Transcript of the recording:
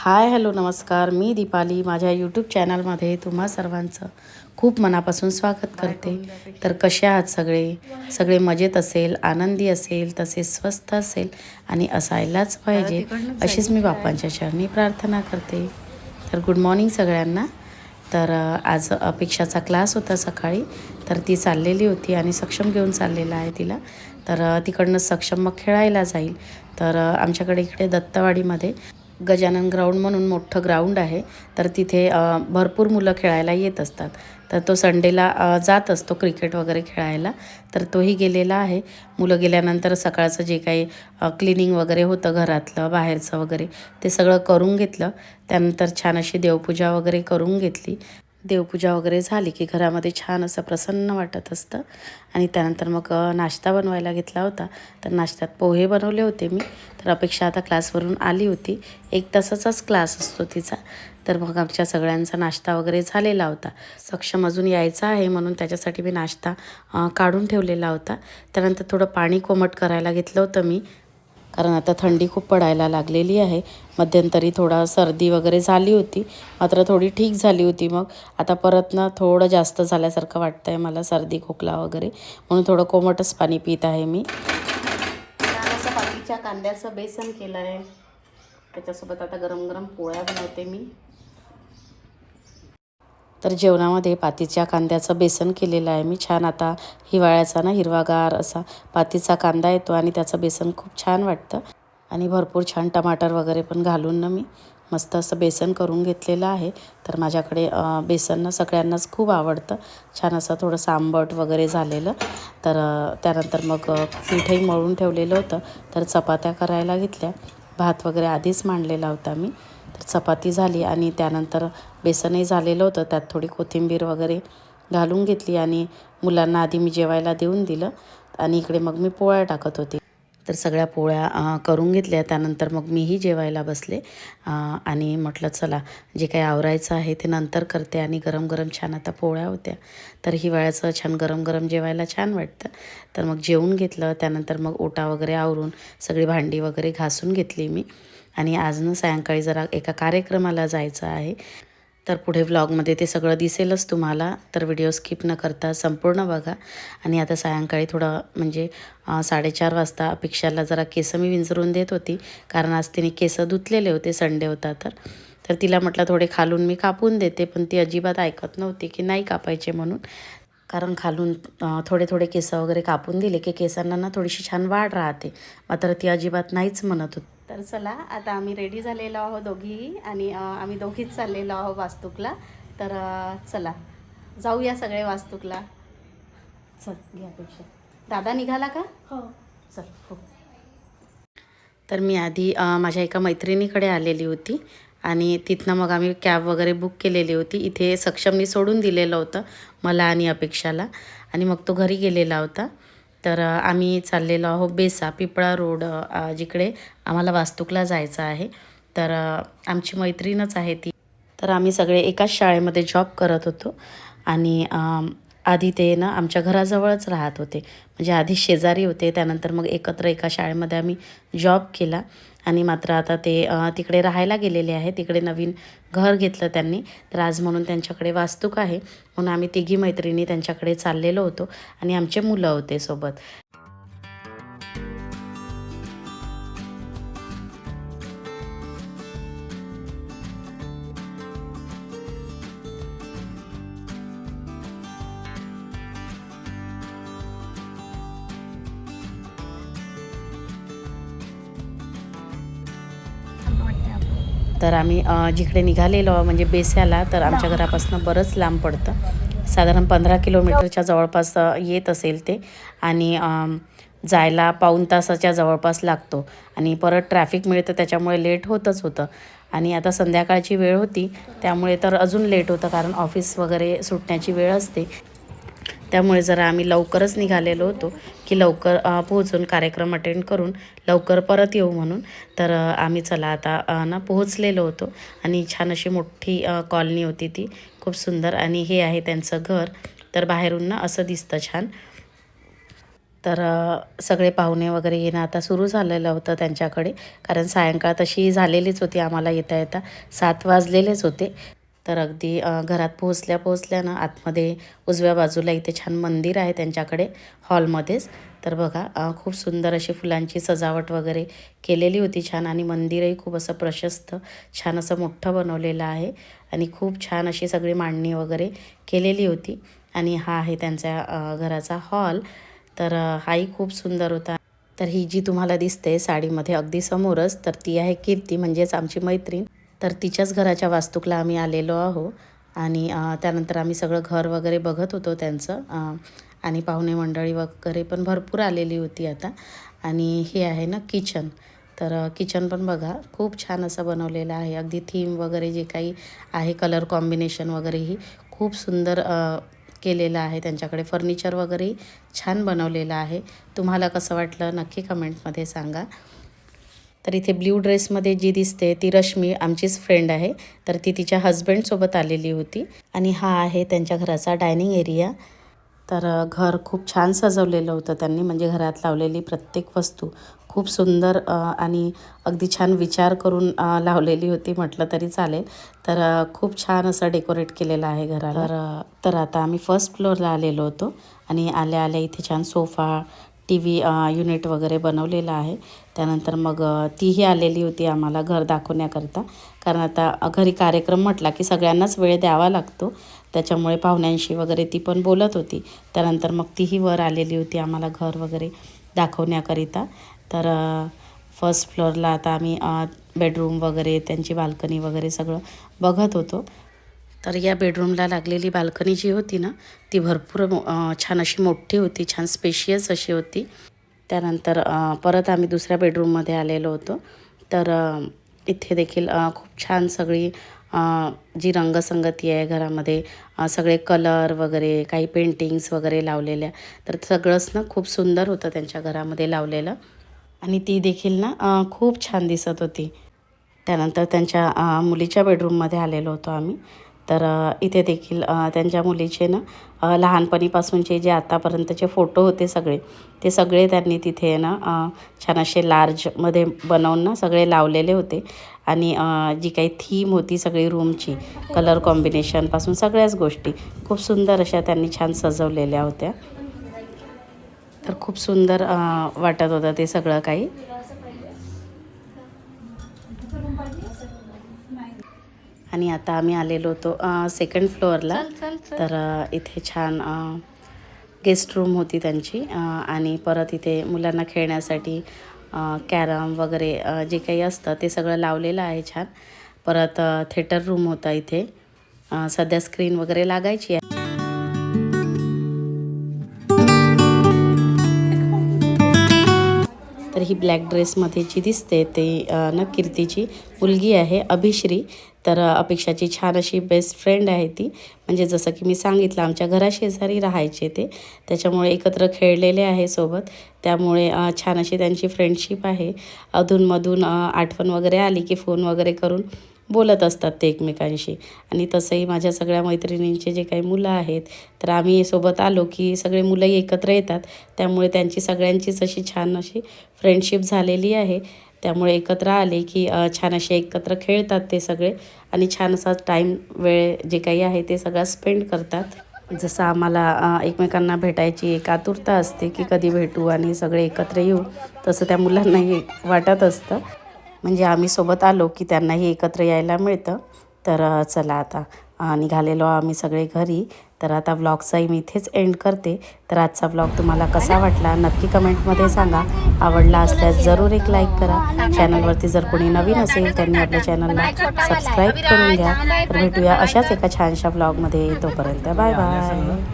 Hi hello नमस्कार. मी दीपाली. माझ्या YouTube चॅनलमध्ये तुम्हा सर्वांचं खूप मनापासून स्वागत करते. तर कसे आहात सगळे? सगळे मजेत असेल आनंदी असेल तसेच स्वस्थ असेल आणि असायलाच पाहिजे. अशीच मी बाप्पांच्या चरणी प्रार्थना करते. तर गुड मॉर्निंग सगळ्यांना. तर आज अपेक्षाचा क्लास होता सकाळी. तर ती चाललेली होती आणि सक्षम घेऊन चाललेला आहे तिला. तर तिकडनं सक्षम मग खेळायला जाईल. तर आमच्याकडे इकडे दत्तवाडीमध्ये गजानन ग्राउंड म्हणून मोठं ग्राउंड आहे. तर तिथे भरपूर मुलं खेळायला येत असतात. तर तो संडेला जात असतो क्रिकेट वगैरे खेळायला. तर तोही गेलेला आहे. मुलं गेल्यानंतर सकाळचं जे काही क्लिनिंग वगैरे होतं घरातलं बाहेरचं वगैरे ते सगळं करून घेतलं. त्यानंतर छान अशी देवपूजा वगैरे करून घेतली. देवपूजा वगैरे झाली की घरामध्ये छान असं प्रसन्न वाटत असतं. आणि त्यानंतर मग नाश्ता बनवायला घेतला होता. तर नाश्त्यात पोहे बनवले होते मी. तर अपेक्षा आता क्लासवरून आली होती. एक तासाचाच क्लास असतो तिचा. तर मग आमच्या सगळ्यांचा नाश्ता वगैरे झालेला होता. सक्षम अजून यायचा आहे म्हणून त्याच्यासाठी मी नाश्ता काढून ठेवलेला होता. त्यानंतर थोडं पाणी कोमट करायला घेतलं होतं मी. कारण आता थंडी खूप पडायला लागलेली आहे. मध्यंतरी थोडा सर्दी वगैरे झाली होती. मात्र थोडी ठीक झाली होती मग. आता परत ना थोडं जास्त झाल्यासारखं वाटतं आहे मला सर्दी खोकला वगैरे. म्हणून थोडं कोमटच पाणी पित आहे मी. असं बाकीच्या कांद्याचं बेसन केलं आहे त्याच्यासोबत आता गरम गरम पोळ्या बनवते मी. तर जेवणामध्ये पातीच्या कांद्याचं बेसन केलेलं आहे मी. छान आता हिवाळ्याचा ना हिरवागार असा पातीचा कांदा येतो आणि त्याचं बेसन खूप छान वाटतं. आणि भरपूर छान टमाटर वगैरे पण घालून ना मी मस्त असं बेसन करून घेतलेलं आहे. तर माझ्याकडे बेसन ना सगळ्यांनाच खूप आवडतं. छान असं थोडंसं आंबट वगैरे झालेलं. तर त्यानंतर मग पीठही मळून ठेवलेलं होतं. तर चपात्या करायला घेतल्या. भात वगैरे आधीच मांडलेला होता मी. चपाती झाली आणि त्यानंतर बेसनही झालेलं होतं. त्यात थोडी कोथिंबीर वगैरे घालून घेतली आणि मुलांना आधी मी जेवायला देऊन दिलं आणि इकडे मग मी पोळ्या टाकत होते. तर सगळ्या पोळ्या करून घेतल्या. त्यानंतर मग मीही जेवायला बसले. आणि म्हटलं चला जे काही आवरायचं आहे ते नंतर करते आणि गरम गरम छान आता पोळ्या होत्या. तर हिवाळ्याचं छान गरम गरम जेवायला छान वाटतं. तर मग जेवून घेतलं. त्यानंतर मग ओटा वगैरे आवरून सगळी भांडी वगैरे घासून घेतली मी. आणि आज ना सायंकाळी जरा एका कार्यक्रमाला जायचं आहे. तर पुढे व्लॉगमध्ये ते सगळं दिसेलच तुम्हाला. तर व्हिडिओ स्किप न करता संपूर्ण बघा. आणि आता सायंकाळी थोडं म्हणजे साडेचार वाजता अपेक्षाला जरा केस मी विंचरून देत होती. कारण आज तिने केसं धुतलेले होते संडे होता तर. तर तिला म्हटलं थोडे खालून मी कापून देते पण ती अजिबात ऐकत नव्हती की नाही कापायचे म्हणून. कारण खालून थोडे थोडे केस वगैरे कापून दिले की केसांना ना थोडीशी छान वाढ राहते. मात्र ती अजिबात नाहीच म्हणत होती. तर चला आता आम्ही रेडी झालेलो आहोत दोघीही आणि आम्ही दोघीच चाललेलो आहोत वास्तूकला. तर चला जाऊया सगळे वास्तूकला. चल घ्या पेक्षा. दादा निघाला का? हो. चल हो. तर मी आधी माझ्या एका मैत्रिणीकडे आलेली होती आणि तिथनं मग आम्ही कॅब वगैरे बुक केलेली होती. इथे सक्षमनी सोडून दिलेलं होतं मला आणि अपेक्षाला. आणि मग तो घरी गेलेला होता. तर आम्ही चाललेलो आहोत बेसा पिपळा रोड जिकडे आम्हाला वास्तूकला जायचं आहे. तर आमची मैत्रीणच आहे ती. तर आम्ही सगळे एकाच शाळेमध्ये जॉब करत होतो आणि आधी ते ना आमच्या घराजवळच राहत होते. म्हणजे आधी शेजारी होते त्यानंतर मग एकत्र एका शाळेमध्ये आम्ही जॉब केला. आणि मात्र आता ते तिकडे राहायला गेलेले आहे तिकडे नवीन घर घेतलं त्यांनी. तर आज म्हणून त्यांच्याकडे वास्तूक आहे. म्हणून आम्ही तिघी मैत्रिणी त्यांच्याकडे चाललेलो होतो आणि आमचे मुलं होते सोबत. तर आम्ही जिकडे निघालेलो म्हणजे बेस्याला तर आमच्या घरापासून बरंच लांब पडतं. साधारण पंधरा किलोमीटरच्या जवळपास येत असेल ते. आणि जायला पाऊण तासाच्या जवळपास लागतो. आणि परत ट्रॅफिक मिळतं त्याच्यामुळे लेट होतच होतं. आणि आता संध्याकाळची वेळ होती त्यामुळे तर अजून लेट होतं कारण ऑफिस वगैरे सुटण्याची वेळ असते. त्यामुळे जरा आम्ही लवकरच निघालेलो होतो की लवकर पोहोचून कार्यक्रम अटेंड करून लवकर परत येऊ म्हणून. तर आम्ही चला आता ना पोहोचलेलो होतो आणि छान अशी मोठी कॉलनी होती ती. खूप सुंदर आणि हे आहे त्यांचं घर. तर बाहेरून ना असं दिसतं छान. तर सगळे पाहुणे वगैरे येणं आता सुरू झालेलं होतं त्यांच्याकडे. कारण सायंकाळ तशी झालेलीच होती आम्हाला येता येता सात वाजलेलेच होते. तर अगदी घरात पोहोचल्या पोहोचल्या ना आतमध्ये उजव्या बाजूला इथे छान मंदिर आहे त्यांच्याकडे हॉलमध्येच. तर बघा खूप सुंदर अशी फुलांची सजावट वगैरे केलेली होती छान आणि मंदिरही खूप असं प्रशस्त छान असं मोठं बनवलेलं आहे आणि खूप छान अशी सगळी मांडणी वगैरे केलेली होती आणि हा आहे त्यांच्या घराचा हॉल. तर हाही खूप सुंदर होता. तर ही जी तुम्हाला दिसते साडीमध्ये अगदी समोरच तर ती आहे कीर्ती म्हणजेच आमची मैत्रीण. तर तिच्याच घराच्या वास्तूकला आम्ही आलेलो आहो आणि त्यानंतर आम्ही सगळं घर वगैरे बघत होतो त्यांचं. आणि पाहुणे मंडळी वगैरे पण भरपूर आलेली होती आता. आणि हे आहे ना किचन. तर किचन पण बघा खूप छान असं बनवलेलं आहे. अगदी थीम वगैरे जे काही आहे कलर कॉम्बिनेशन वगैरेही खूप सुंदर केलेलं आहे. त्यांच्याकडे फर्निचर वगैरेही छान बनवलेलं आहे. तुम्हाला कसं वाटलं नक्की कमेंटमध्ये सांगा. तर इथे ब्ल्यू ड्रेसमध्ये जी दिसते ती रश्मी आमचीच फ्रेंड आहे. तर ती तिच्या हजबंडसोबत आलेली होती. आणि हा आहे त्यांच्या घराचा डायनिंग एरिया तर घर खूप छान सजवलेलं होतं त्यांनी. म्हणजे घरात लावलेली प्रत्येक वस्तू खूप सुंदर आणि अगदी छान विचार करून लावलेली होती. म्हटलं तरी चालेल. तर खूप छान असं डेकोरेट केलेलं आहे घराला. तर तर आता आम्ही फर्स्ट फ्लोअरला आलेलो होतो. आणि आल्या आल्या इथे छान सोफा टी व्ही युनिट वगैरे बनवलेलं आहे. त्यानंतर मग तीही आलेली होती आम्हाला घर दाखवण्याकरता. कारण आता घरी कार्यक्रम म्हटला की सगळ्यांनाच वेळ द्यावा लागतो. त्याच्यामुळे पाहुण्यांशी वगैरे ती पण बोलत होती. त्यानंतर मग तीही वर आलेली होती आम्हाला घर वगैरे दाखवण्याकरिता. तर फर्स्ट फ्लोअरला आता आम्ही बेडरूम वगैरे त्यांची बाल्कनी वगैरे सगळं बघत होतो. तर या बेडरूमला लागलेली बाल्कनी जी होती ना ती भरपूर छान अशी मोठी होती छान स्पेशियस अशी होती. त्यानंतर परत आम्ही दुसऱ्या बेडरूममध्ये आलेलो होतो. तर इथे देखील खूप छान सगळी जी रंगसंगती आहे घरामध्ये सगळे कलर वगैरे काही पेंटिंग्स वगैरे लावलेल्या. तर सगळंच ना खूप सुंदर होतं त्यांच्या घरामध्ये लावलेलं. आणि ती देखील ना खूप छान दिसत होती. त्यानंतर त्यांच्या मुलीच्या बेडरूममध्ये आलेलो होतो आम्ही. तर इथे देखील त्यांच्या मुलीचे ना लहानपणीपासूनचे जे आतापर्यंतचे फोटो होते सगळे ते सगळे त्यांनी तिथे ना छान असे लार्जमध्ये बनवून ना सगळे लावलेले होते. आणि जी काही थीम होती सगळी रूमची कलर कॉम्बिनेशनपासून सगळ्याच गोष्टी खूप सुंदर अशा त्यांनी छान सजवलेल्या होत्या. तर खूप सुंदर वाटत होतं ते सगळं काही. आणि आता आम्ही आलेलो होतो सेकंड फ्लोअरला तर इथे छान गेस्ट रूम होती त्यांची आणि परत इथे मुलांना खेळण्यासाठी कॅरम वगैरे जे काही असतं ते सगळं लावलेलं आहे छान. परत थिएटर रूम होता इथे. सध्या स्क्रीन वगैरे लागायची आहे. तर ही ब्लॅक ड्रेसमध्ये जी दिसते ती न कीर्तीची मुलगी आहे अभिश्री. तर अपेक्षाची छान अशी बेस्ट फ्रेंड आहे ती. म्हणजे जसं की मी सांगितलं आमच्या घराशेजारी राहायचे ते. त्याच्यामुळे एकत्र खेळलेले आहे सोबत. त्यामुळे छान अशी त्यांची फ्रेंडशिप आहे. अधूनमधून आठवण वगैरे आली की फोन वगैरे करून बोलत असतात ते एकमेकांशी. आणि तसंही माझ्या सगळ्या मैत्रिणींचे जे काही मुलं आहेत तर आम्ही सोबत आलो की सगळे मुलंही एकत्र येतात. त्यामुळे त्यांची सगळ्यांचीच अशी छान अशी फ्रेंडशिप झालेली आहे. त्यामुळे एकत्र आले की छान असे एकत्र खेळतात ते सगळे. आणि छान असा टाईम वेळ जे काही आहे ते सगळं स्पेंड करतात. जसं आम्हाला एकमेकांना भेटायची एक आतुरता असते की कधी भेटू आणि सगळे एकत्र येऊ तसं त्या मुलांनाही वाटत असतं. म्हणजे आम्ही सोबत आलो की त्यांनाही एकत्र यायला मिळतं. तर चला आता. निघालेलो आम्ही सगळे घरी. तर आता व्लॉगचाही मी इथेच एंड करते. तर आजचा व्लॉग तुम्हाला कसा वाटला नक्की कमेंटमध्ये सांगा. आवडला असल्यास जरूर एक लाईक करा. चॅनलवरती जर कोणी नवीन असेल त्यांनी आपल्या चॅनलला सबस्क्राईब करून घ्या. तर भेटूया अशाच एका छानशा ब्लॉगमध्ये तोपर्यंत बाय बाय